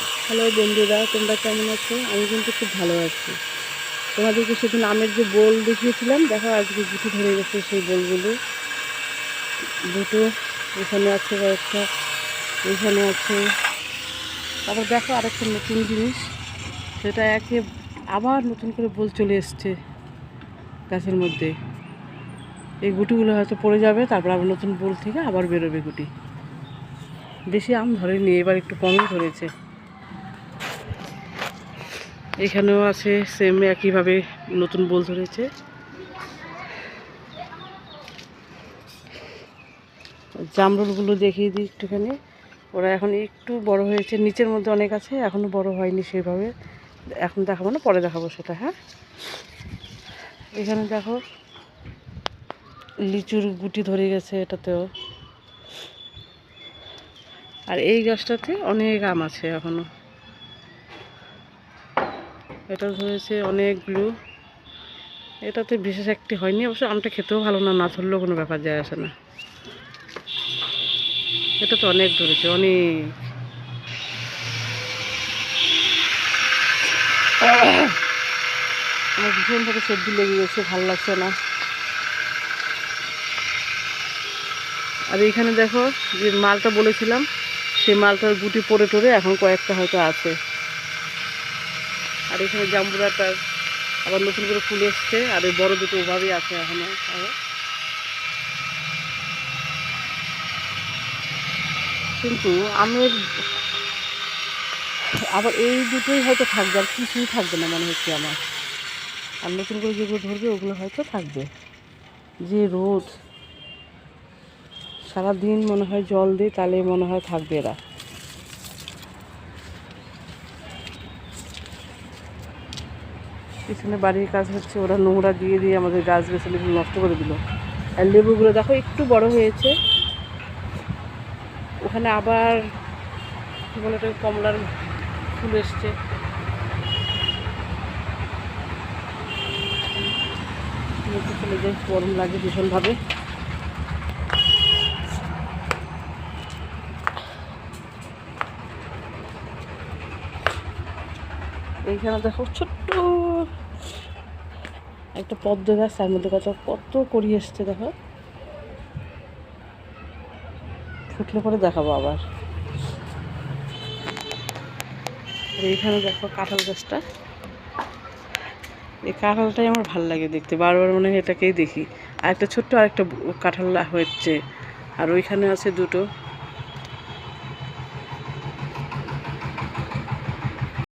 Hello বন্ধুরা, তোমরা কেমন আছো? আমি কিন্তু খুব ভালো আছি। তোমাদেরকে সেদিন আমের যে বোল দেখিয়েছিলাম, দেখো আজকে গুটি ধরে গেছে সেই বোলগুলো। দুটো, এখানে আছে কয়েকটা, এখানে আছে। তারপর দেখো আরেকটা নতুন জিনিস, সেটা একে আবার নতুন করে বোল চলে এসছে গাছের মধ্যে। এই গুটিগুলো হয়তো পড়ে যাবে, তারপর আবার নতুন বোল থেকে আবার বেরোবে গুটি। বেশি আম ধরেনি, এবার একটু কমই ধরেছে। এখানেও আছে সেম একইভাবে নতুন বোল ধরেছে। জামরুলগুলো দেখিয়ে দিই একটুখানি। ওরা এখন একটু বড় হয়েছে, নিচের মধ্যে অনেক আছে এখনও বড় হয়নি সেভাবে। এখন দেখাবো না, পরে দেখাবো সেটা হ্যাঁ? এখানে দেখো, লিচুর গুটি ধরে গেছে এটাতেও। আর এই গাছটাতে অনেক আম আছে এখনও। এটা ধরেছে অনেকগুলো এটাতে বিশেষ একটি হয়নি, অবশ্য আমটা খেতেও ভালো না না ধরলেও কোনো ব্যাপার যায় আসে না। এটা তো অনেক ধরেছে অনেক। আমার ভীষণভাবে সর্দি লেগে গেছে, ভালো লাগছে না। আর এইখানে দেখো যে মালটা বলেছিলাম, সেই মালটার গুটি পরে টরে এখন কয়েকটা হয়তো আছে। আর এখানে জাম্বুরাটার আবার নতুন করে ফুল এসছে, আর ওই বড় দুটো ওভাবেই আছে এখনও। কিন্তু আমের আবার এই দুটোই হয়তো থাকবে, আর কিছুই থাকবে না মনে হচ্ছে আমার। আর নতুন করে যেগুলো ধরবে, ওগুলো হয়তো থাকবে। যে রোদ, সারাদিন মনে হয় জল দিই তাহলে মনে হয় থাকবে এরা। পিছনে বাড়ির কাজ হচ্ছে, ওরা নোংরা দিয়ে দিয়ে আমাদের গাছ গাছালিগুলো নষ্ট করে দিল। আর লেবুগুলো দেখো একটু বড় হয়েছে। ওখানে আবার কী বলে কমলার ফুল এসছে। চলে যাই, গরম লাগে ভীষণভাবে। এইখানে দেখো ছোট্ট একটা পদ্ম গাছ, তার মধ্যে কত কত করি এসছে দেখো। ফুটলে পরে দেখাবো আবার। এইখানে দেখো কাঁঠাল গাছটা। এই কাঁঠালটাই আমার ভালো লাগে দেখতে, বারবার মনে হয় এটাকেই দেখি। আর একটা ছোট্ট আর একটা কাঁঠাল হচ্ছে। আর ওইখানে আছে দুটো।